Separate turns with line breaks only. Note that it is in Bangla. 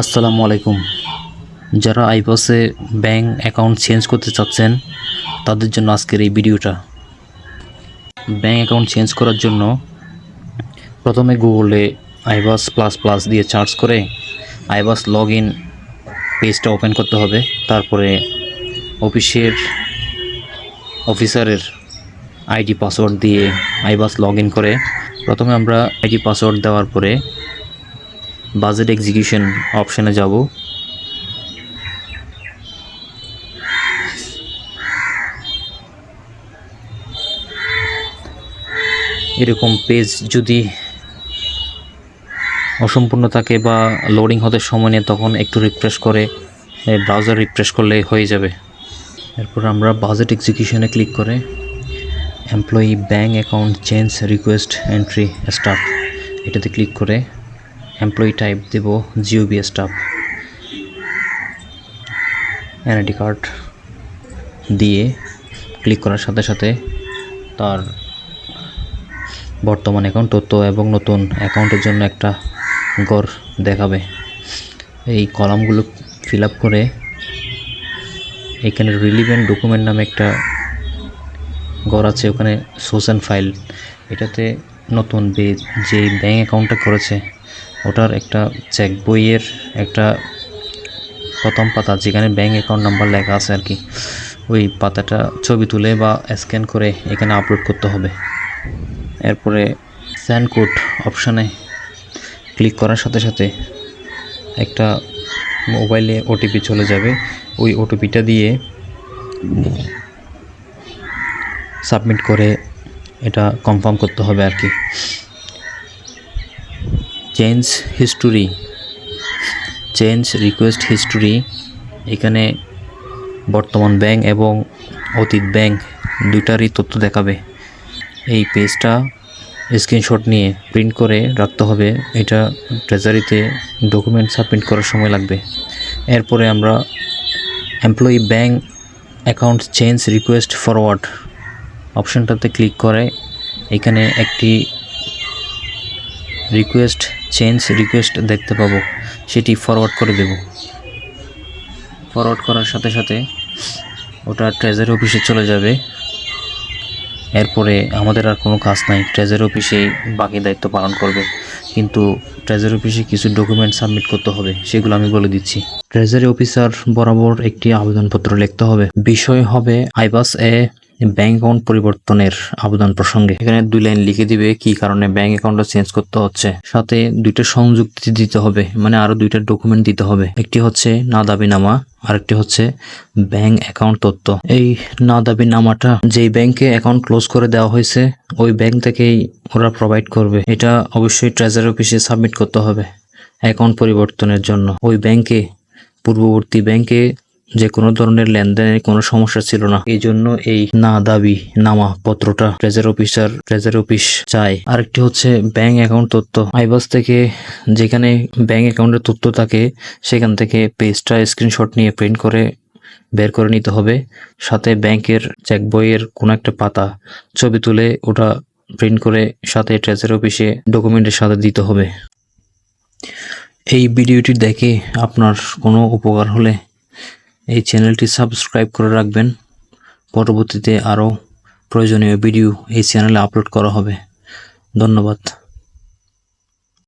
আসসালামু আলাইকুম। যারা আইবসে ব্যাংক অ্যাকাউন্ট চেঞ্জ করতে চাচ্ছেন, তাদের জন্য আজকের এই ভিডিওটা। ব্যাংক অ্যাকাউন্ট চেঞ্জ করার জন্য প্রথমে গুগলে আইবাস প্লাস প্লাস দিয়ে সার্চ করে আইবাস লগ ইন পেজটা ওপেন করতে হবে। তারপরে অফিসের অফিসারের আইডি পাসওয়ার্ড দিয়ে আইবাস লগ ইন করে। প্রথমে আমরা আইডি পাসওয়ার্ড দেওয়ার পরে বাজেট এক্সিকিউশন অপশানে যাব। এরকম পেজ যদি অসম্পূর্ণ থাকে বা লোডিং হতে সময় নেয়, তখন একটু রিফ্রেশ করে ব্রাউজার রিফ্রেশ করলে হয়ে যাবে। এরপর আমরা বাজেট এক্সিকিউশনে ক্লিক করে employee bank account change request entry staff এটাতে ক্লিক করে। Employee type Dev G O B staff N I D card দিয়ে ক্লিক করার সাথে সাথে তার বর্তমান অ্যাকাউন্ট তথ্য এবং নতুন অ্যাকাউন্টের জন্য একটা গড় দেখাবে। এই কলামগুলো ফিল আপ করে এখানে রিলিভেন্ট ডকুমেন্ট নামে একটা ঘর আছে, ওখানে সোশ্যাল ফাইল এটাতে নতুন যে ব্যাঙ্ক অ্যাকাউন্টটা করেছে ওটার একটা চেক বইয়ের একটা প্রথম পাতা, যেখানে ব্যাঙ্ক অ্যাকাউন্ট নাম্বার লেখা আছে আর কি ওই পাতাটা ছবি তুলে বা স্ক্যান করে এখানে আপলোড করতে হবে। এরপরে স্যান্ড কোড অপশানে ক্লিক করার সাথে সাথে একটা মোবাইলে ওটিপি চলে যাবে। ওই ওটিপিটা দিয়ে সাবমিট করে এটা কনফার্ম করতে হবে আর কি change history change request history এখানে বর্তমান ব্যাংক এবং অতীত ব্যাংক দুইটারই তথ্য দেখাবে। এই পেজটা স্ক্রিনশট নিয়ে প্রিন্ট করে রাখতে হবে। এটা ট্রেজারিতে ডকুমেন্ট সাবমিট করার সময় লাগবে। এরপরে আমরা employee bank account change request forward অপশানটাতে click করে। এখানে একটি রিকোয়েস্ট চেঞ্জ রিকোয়েস্ট দেখতে পাবো। সেটি ফরওয়ার্ড করে দেব। ফরওয়ার্ড করার সাথে সাথে ওটা ট্রেজারি অফিসে চলে যাবে। এরপরে আমাদের আর কোনো কাজ নাই। ট্রেজারি অফিসেই বাকি দায়িত্ব পালন করবে। কিন্তু ট্রেজারি অফিসে কিছু ডকুমেন্ট সাবমিট করতে হবে, সেগুলো আমি বলে দিচ্ছি। ট্রেজারি অফিসার বরাবর একটি আবেদনপত্র লিখতে হবে। বিষয় হবে আইবাস এ ব্যাংক অ্যাকাউন্ট পরিবর্তনের আবেদন প্রসঙ্গে। এখানে দুই লাইন লিখে দিবে কি কারণে ব্যাংক অ্যাকাউন্টটা চেঞ্জ করতে হচ্ছে। সাথে দুইটা সংযুক্তি দিতে হবে মানে আরও দুইটা ডকুমেন্ট দিতে হবে। একটি হচ্ছে না দাবিনামা আরেকটি হচ্ছে ব্যাংক অ্যাকাউন্ট তথ্য। এই না দাবিনামাটা যেই ব্যাংকে অ্যাকাউন্ট ক্লোজ করে দেওয়া হয়েছে, ওই ব্যাংক থেকেই ওরা প্রোভাইড করবে। এটা অবশ্যই ট্রেজারি অফিসে সাবমিট করতে হবে অ্যাকাউন্ট পরিবর্তনের জন্য। ওই ব্যাংকে, পূর্ববর্তী ব্যাংকে যে কোনো ধরনের লেনদেনের কোনো সমস্যা ছিল না। এই জন্য এই না দাবি নামা পত্রটা ট্রেজার অফিসার ট্রেজার অফিস চায়। আরেকটি হচ্ছে ব্যাংক অ্যাকাউন্ট তথ্য। আইবাস থেকে যেখানে ব্যাংক অ্যাকাউন্টের তথ্য থাকে, সেখান থেকে পেজটা স্ক্রিনশট নিয়ে প্রিন্ট করে বের করে নিতে হবে। সাথে ব্যাংকের চেক বইয়ের কোনো একটা পাতা, ছবি তুলে ওটা প্রিন্ট করে সাথে ট্রেজার অফিসে ডকুমেন্টের সাথে দিতে হবে। এই ভিডিওটি দেখে আপনার কোনো উপকার হলে এই চ্যানেলটি সাবস্ক্রাইব করে রাখবেন। পরবর্তীতে আরও প্রয়োজনীয় ভিডিও এই চ্যানেলে আপলোড করা হবে। ধন্যবাদ।